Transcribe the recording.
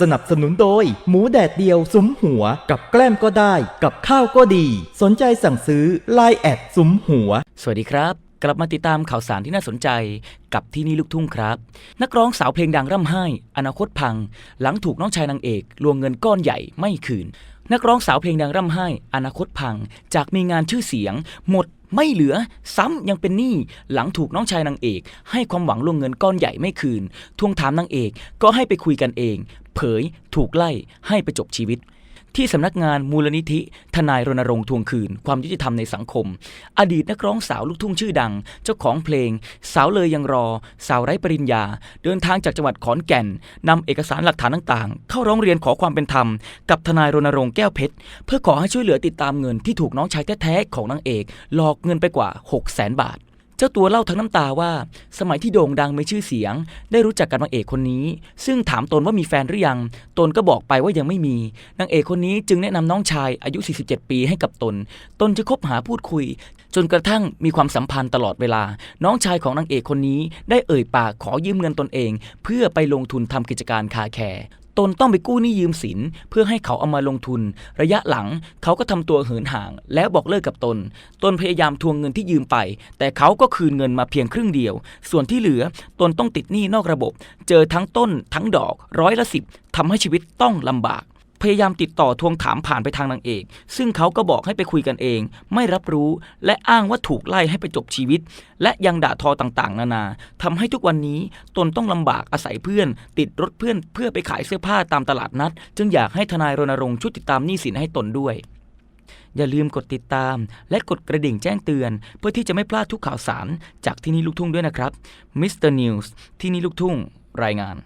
สนับสนุนโดย หมูแดดเดียวซุ้มหัว กับแกล้มก็ได้ กับข้าวก็ดี สนใจสั่งซื้อ Line แอดซุ้มหัว สวัสดีครับ กลับมาติดตามข่าวสารที่น่าสนใจ กับที่นี่ลูกทุ่งครับ นักร้องสาวเพลงดังร่ำไห้ อนาคตพัง หลังถูกน้องชายนางเอกลวงเงินก้อนใหญ่ไม่คืน นักร้องสาวเพลงดังร่ำไห้ อนาคตพัง จากมีงานชื่อเสียง หมดไม่เหลือซ้ำยังเป็นหนี้หลังถูกน้องชายนางเอก ให้ความหวังลวงเงินก้อนใหญ่ไม่คืน ทวงถามนางเอกก็ให้ไปคุยกันเอง เผย ถูกไล่ให้ไปจบชีวิต ที่สำนักงานมูลนิธิ ทนายรณรงค์ทวงคืน ความยุติธรรมในสังคม อดีตนักร้องสาวลูกทุ่งชื่อดัง เจ้าของเพลง สาวเลยยังรอ สาวไร้ปริญญา เดินทางจากจังหวัดขอนแก่นนำเอกสารหลักฐานต่างๆ เข้าร้องเรียนขอความเป็นธรรม กับทนายรณรงค์แก้วเพชรเพื่อขอให้ช่วยเหลือติดตามเงินที่ถูกน้องชายแท้ๆของนางเอก หลอกเงินไปกว่า 6 0 0 0 0 0 บาท เจ้าตัวเล่าทั้งน้ำตาว่า สมัยที่โด่งดังมีชื่อเสียง ได้รู้จักกับนางเอกคนนี้ ซึ่งถามตนว่ามีแฟนหรือยัง ตนก็บอกไปว่ายังไม่มีนางเอกคนนี้จึงแนะนำน้องชายอายุ 47 ปีให้กับตน ตนจะคบหาพูดคุย จนกระทั่งมีความสัมพันธ์ตลอดเวลา น้องชายของนางเอกคนนี้ได้เอ่ยปากขอยืมเงินตนเอง เพื่อไปลงทุนทำกิจการคาแคร์ตนต้องไปกู้หนี้ยืมสิน เพื่อให้เขาเอามาลงทุน ระยะหลังเขาก็ทำตัวเหินห่าง แล้วบอกเลิกกับตน ตนพยายามทวงเงินที่ยืมไป แต่เขาก็คืนเงินมาเพียงครึ่งเดียว ส่วนที่เหลือตนต้องติดหนี้นอกระบบ เจอทั้งต้นทั้งดอกร้อยละสิบทำให้ชีวิตต้องลำบาก พยายามติดต่อทวงถามผ่านไปทางนางเอก ซึ่งเขาก็บอกให้ไปคุยกันเอง ไม่รับรู้และอ้างว่าถูกไล่ให้ไปจบชีวิต และยังด่าทอต่างๆ นานาทำให้ทุกวันนี้ตนต้องลำบากอาศัยเพื่อน ติดรถเพื่อนเพื่อไปขายเสื้อผ้าตามตลาดนัด จึงอยากให้ทนายรณรงค์ช่วยติดตามหนี้สินให้ตนด้วยอย่าลืมกดติดตาม และกดกระดิ่งแจ้งเตือน เพื่อที่จะไม่พลาดทุกข่าวสาร จากที่นี่ลูกทุ่งด้วยนะครับมิสเตอร์นิวส์ที่นี่ลูกทุ่งรายงาน